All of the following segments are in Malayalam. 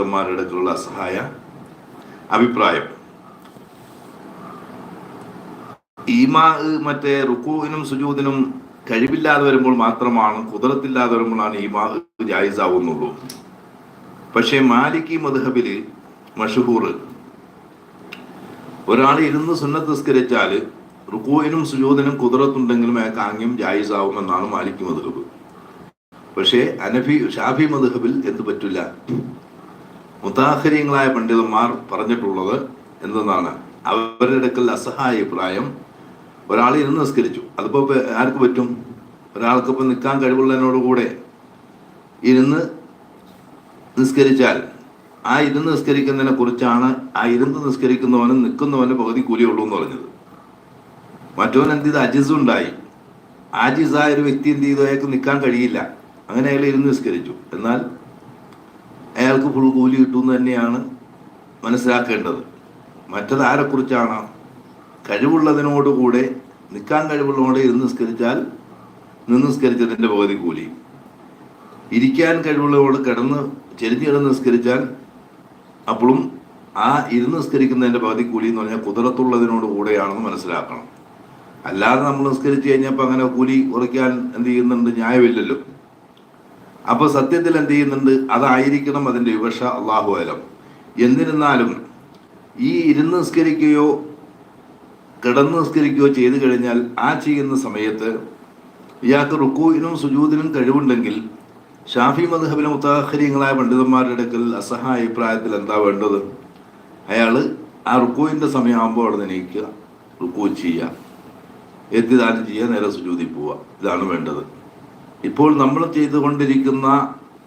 അടുത്തുള്ള അസഹായ അഭിപ്രായം. ഈമാ മറ്റേ റുക്കുവിനും സുജൂദിനും കഴിവില്ലാതെ വരുമ്പോൾ മാത്രമാണ് കുതിരത്തില്ലാതെ വരുമ്പോഴാണ് ഈമാ ജായിസാവുന്നുള്ളൂ. പക്ഷേ മാലിക്കി മധുഹബിൽ മഷഹൂർ ഒരാൾ ഇരുന്ന് സുന്നത്ത് നിസ്കരിച്ചാൽ റുക്കുവിനും സുജൂദിനും കുതിരത്തുണ്ടെങ്കിലും അയാൾക്ക് ആംഗ്യം ജായിസാവുമെന്നാണ് മാലിക്കി മധുഹബ് പക്ഷേ അനഫി ഷാഫി മധുഹബിൽ എന്ത് പറ്റില്ല. മുതാഹര്യങ്ങളായ പണ്ഡിതന്മാർ പറഞ്ഞിട്ടുള്ളത് എന്തെന്നാണ്? അവരുടെ അടുക്കൽ അസഹായ അഭിപ്രായം ഒരാൾ ഇരുന്ന് നിസ്കരിച്ചു. അതിപ്പോ ഇപ്പൊ ആർക്ക് പറ്റും? ഒരാൾക്കിപ്പോൾ നിൽക്കാൻ കഴിവുള്ളതിനോടുകൂടെ ഇരുന്ന് നിസ്കരിച്ചാൽ ആ ഇരുന്ന് നിസ്കരിക്കുന്നതിനെ കുറിച്ചാണ് ആ ഇരുന്ന് നിസ്കരിക്കുന്നവനും നിൽക്കുന്നവനും പകുതി കൂലിയുള്ളൂ എന്ന് പറഞ്ഞത്. മറ്റവൻ എന്ത് ചെയ്ത്? അജിസുണ്ടായി. ആജിസായ ഒരു വ്യക്തി എന്ത് ചെയ്തു? അയാൾക്ക് നിൽക്കാൻ കഴിയില്ല. അങ്ങനെ അയാൾ ഇരുന്ന് നിസ്കരിച്ചു. എന്നാൽ അയാൾക്ക് ഫുൾ കൂലി കിട്ടുമെന്ന് തന്നെയാണ് മനസ്സിലാക്കേണ്ടത്. മറ്റത് ആരെക്കുറിച്ചാണ്? കഴിവുള്ളതിനോടുകൂടെ നിൽക്കാൻ കഴിവുള്ളതോടെ ഇരുന്ന് നിസ്കരിച്ചാൽ നിന്ന് നിസ്കരിച്ചതിന്റെ പകുതി കൂലി. ഇരിക്കാൻ കഴിവുള്ളതോട് കിടന്ന് ചെരിഞ്ഞ് കിടന്ന് നിസ്കരിച്ചാൽ അപ്പോഴും ആ ഇരുന്ന് നിസ്കരിക്കുന്നതിന്റെ പകുതി കൂലി എന്ന് പറഞ്ഞാൽ കുതിരത്തുള്ളതിനോട് കൂടെയാണെന്ന് മനസ്സിലാക്കണം. അല്ലാതെ നമ്മൾ നിസ്കരിച്ച് കഴിഞ്ഞപ്പോൾ അങ്ങനെ കൂലി കുറയ്ക്കാൻ എന്ത് ചെയ്യുന്നുണ്ട്? ന്യായമില്ലല്ലോ. അപ്പൊ സത്യത്തിൽ എന്ത് ചെയ്യുന്നുണ്ട്? അതായിരിക്കണം അതിന്റെ വിവക്ഷ. അള്ളാഹു അലം. എന്നിരുന്നാലും ഈ ഇരുന്ന് നിസ്കരിക്കുകയോ കിടന്ന് നിസ്കരിക്കുകയോ ചെയ്തു കഴിഞ്ഞാൽ ആ ചെയ്യുന്ന സമയത്ത് ഇയാൾക്ക് റുക്കൂവിനും സുജൂദിനും കഴിവുണ്ടെങ്കിൽ ഷാഫി മദ്ഹബിലെ മുത്താഹര്യങ്ങളായ പണ്ഡിതന്മാരുടെ അടുക്കൽ അസഹ അഭിപ്രായത്തിൽ എന്താ വേണ്ടത്? അയാൾ ആ റുക്കൂവിന്റെ സമയമാകുമ്പോൾ അവിടെ നീക്കുക റുക്കൂ ചെയ്യുക. എത്തിദാനം ചെയ്യുക നേരെ സുജൂതി പോവുക. ഇതാണ് വേണ്ടത്. ഇപ്പോൾ നമ്മൾ ചെയ്തുകൊണ്ടിരിക്കുന്ന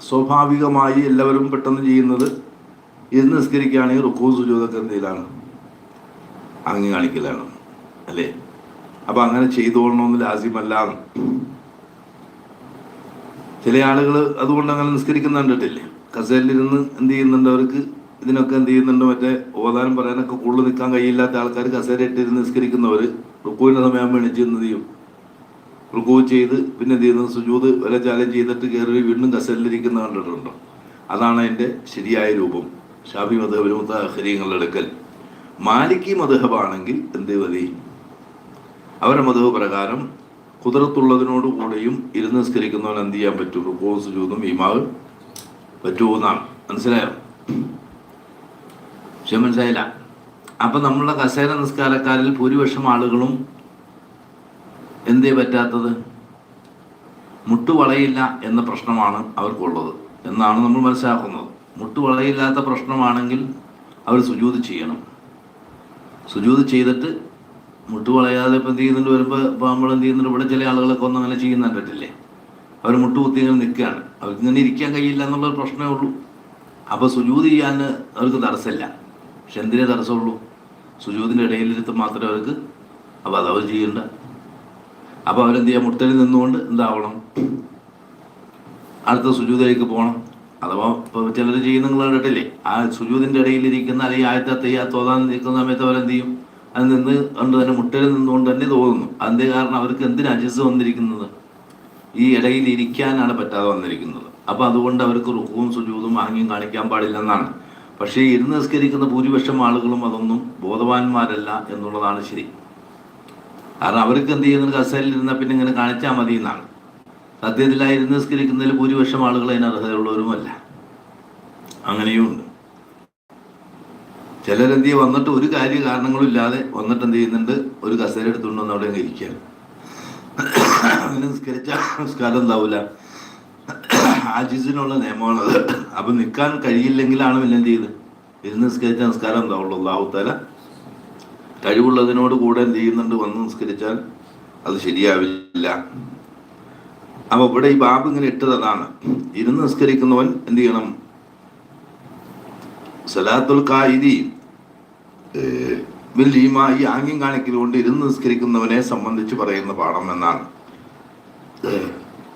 സ്വാഭാവികമായി എല്ലാവരും പെട്ടെന്ന് ചെയ്യുന്നത് ഇത് നിസ്കരിക്കുകയാണെങ്കിൽ റുക്കൂ സുജൂതൊക്കെ എന്തെങ്കിലാണ്? അങ്ങ് കാണിക്കലാണ് അല്ലേ? അപ്പൊ അങ്ങനെ ചെയ്തുകൊള്ളണമെന്ന് ലാസിമല്ല. ചില ആളുകൾ അതുകൊണ്ട് അങ്ങനെ നിസ്കരിക്കുന്ന കണ്ടിട്ടില്ലേ? കസേലിരുന്ന് എന്ത് ചെയ്യുന്നുണ്ട് അവർക്ക്? ഇതിനൊക്കെ എന്ത് ചെയ്യുന്നുണ്ട്? മറ്റേ ഓതാനും പറയാനൊക്കെ കൂടുതൽ നിൽക്കാൻ കഴിയില്ലാത്ത ആൾക്കാർ കസേര ഇട്ടിരുന്ന് നിസ്കരിക്കുന്നവർ റുക്കൂവിന്റെ സമയം എണിച്ച് എന്ത് ചെയ്യും? റുക്കൂ ചെയ്ത് പിന്നെ എന്ത് സുജൂത് വരെ ചാലം ചെയ്തിട്ട് കയറി വീണ്ടും കസലിലിരിക്കുന്ന കണ്ടിട്ടുണ്ടോ അതാണ് അതിന്റെ ശരിയായ രൂപം. ഷാഫി മധബിലും ഹരിയങ്ങളുടെ അടുക്കൽ. മാലിക്കി മധബാണെങ്കിൽ എന്ത് മതി? അവരുടെ മധബ് പ്രകാരം കുതിരത്തുള്ളതിനോട് കൂടെയും ഇരുന്ന് നിസ്കരിക്കുന്നവൻ എന്ത് ചെയ്യാൻ പറ്റും? റുക്കൂ സുജൂതും ഈമാവ് പറ്റുമെന്നാണ് മനസ്സിലായോ? പക്ഷെ മനസ്സിലായില്ല. അപ്പൊ നമ്മളുടെ കസേര നിസ്കാരക്കാരിൽ ഭൂരിപക്ഷം ആളുകളും എന്തേ പറ്റാത്തത്? മുട്ടുവളയില്ല എന്ന പ്രശ്നമാണ് അവർക്കുള്ളത്. എന്നാണ് നമ്മൾ മനസ്സിലാക്കുന്നത്. മുട്ടുവളയില്ലാത്ത പ്രശ്നമാണെങ്കിൽ അവർ സുജൂത് ചെയ്യണം. സുജൂത് ചെയ്തിട്ട് മുട്ടുവളയാതെ ഇപ്പം എന്ത് ചെയ്യുന്നുണ്ട് വരുമ്പോൾ ഇപ്പോൾ നമ്മൾ എന്ത് ചെയ്യുന്നുണ്ട് ഇവിടെ ചില ആളുകളൊക്കെ ഒന്നും അങ്ങനെ ചെയ്യുന്ന പറ്റില്ലേ അവർ മുട്ടുകുത്തി ഇങ്ങനെ നിൽക്കുകയാണ്. അവർക്ക് ഇങ്ങനെ ഇരിക്കാൻ കഴിയില്ല എന്നുള്ളൊരു പ്രശ്നമേ ഉള്ളൂ. അപ്പോൾ സുജൂത് ചെയ്യാൻ അവർക്ക് തടസ്സമില്ല. പക്ഷെ എന്തിനേ തടസ്സമുള്ളൂ? സുജൂതിന്റെ ഇടയിലിരുത്ത് മാത്രമേ അവർക്ക് അപ്പോൾ അതവർ ചെയ്യണ്ട അപ്പോൾ അവരെന്ത് ചെയ്യാം? മുട്ടലിൽ നിന്നുകൊണ്ട് എന്താവണം? അടുത്ത സുജൂതയിലേക്ക് പോകണം. അഥവാ ഇപ്പോൾ ചിലർ ചെയ്യുന്ന നിങ്ങൾ കണ്ടിട്ടില്ലേ? ആ സുജൂതിന്റെ ഇടയിലിരിക്കുന്ന അല്ലെങ്കിൽ ആദ്യത്തെ തെയ്യാ തോതാൻ നിൽക്കുന്ന സമയത്ത് അവരെന്ത് ചെയ്യും? അത് നിന്ന് കൊണ്ട് തന്നെ മുട്ടലിൽ നിന്നുകൊണ്ട് തന്നെ തോന്നുന്നു. അതിന്റെ കാരണം അവർക്ക് എന്തിനു അജിസ് വന്നിരിക്കുന്നത്? ഈ ഇടയിൽ ഇരിക്കാനാണ് പറ്റാതെ വന്നിരിക്കുന്നത്. അപ്പോൾ അതുകൊണ്ട് അവർക്ക് റുക്കും സുജൂതും ആംഗ്യം കാണിക്കാൻ പാടില്ലെന്നാണ്. പക്ഷേ ഇരുന്ന് നിസ്കരിക്കുന്ന ഭൂരിപക്ഷം ആളുകളും അതൊന്നും ബോധവാന്മാരല്ല എന്നുള്ളതാണ് ശരി. കാരണം അവർക്ക് എന്ത് ചെയ്യുന്നത് കസേരയിൽ ഇരുന്നാൽ പിന്നെ ഇങ്ങനെ കാണിച്ചാൽ മതി എന്നാണ്. ഇരുന്ന് നിസ്കരിക്കുന്നതിൽ ഭൂരിപക്ഷം ആളുകൾ അതിന് അർഹതയുള്ളവരുമല്ല. അങ്ങനെയുമുണ്ട്. ചിലരെന്ത് ചെയ്യും? വന്നിട്ട് ഒരു കാര്യ കാരണങ്ങളും ഇല്ലാതെ വന്നിട്ട് എന്ത് ചെയ്യുന്നുണ്ട്? ഒരു കസേര എടുത്തുകൊണ്ട് വന്ന് അവിടെ ഇരിക്കാൻ അങ്ങനെ നിസ്കരിച്ച നിസ്കാരം ഉണ്ടാവില്ല ആജിസിനുള്ള നിയമമാണത്. അപ്പം നിൽക്കാൻ കഴിയില്ലെങ്കിലാണ് പിന്നെ എന്ത് ചെയ്ത് ഇരുന്ന് നിസ്കരിച്ച നിസ്കാരം ഉണ്ടാവുള്ളൂ അള്ളാഹുത്താല കഴിവുള്ളതിനോട് കൂടെ എന്ത് ചെയ്യുന്നുണ്ട് വന്ന് നിസ്കരിച്ചാൽ അത് ശരിയാവില്ല. അപ്പൊ ഇവിടെ ഈ ബാബ് ഇങ്ങനെ ഇട്ടത് അതാണ്. ഇരുന്ന് നിസ്കരിക്കുന്നവൻ എന്ത് ചെയ്യണം? സലാത്തുൽ ബില്ലീമ ഈ ആംഗ്യം കാണിക്കലുകൊണ്ട് ഇരുന്ന് നിസ്കരിക്കുന്നവനെ സംബന്ധിച്ച് പറയുന്ന പാഠം എന്നാണ്.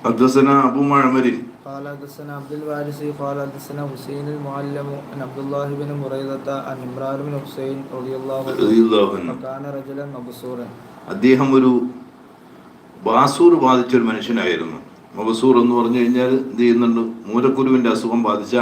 അദ്വസന അബു മഴമരിൻ قال حدثنا عبد الوارث قال حدثنا حسين المعلم عن عبد الله بن مريضة عن عمران بن حسين رضي الله റളിയല്ലാഹു عنه അൻഹു. وكان رجلا مبصورا അദ്ദേഹം ഒരു ബാസൂർ ബാധിച്ച ഒരു മനുഷ്യനായിരുന്നു മബസൂർ എന്ന് പറഞ്ഞു കഴിഞ്ഞാൽ എന്ത് ചെയ്യുന്നുണ്ട് മൂലക്കുരുവിന്റെ അസുഖം ബാധിച്ച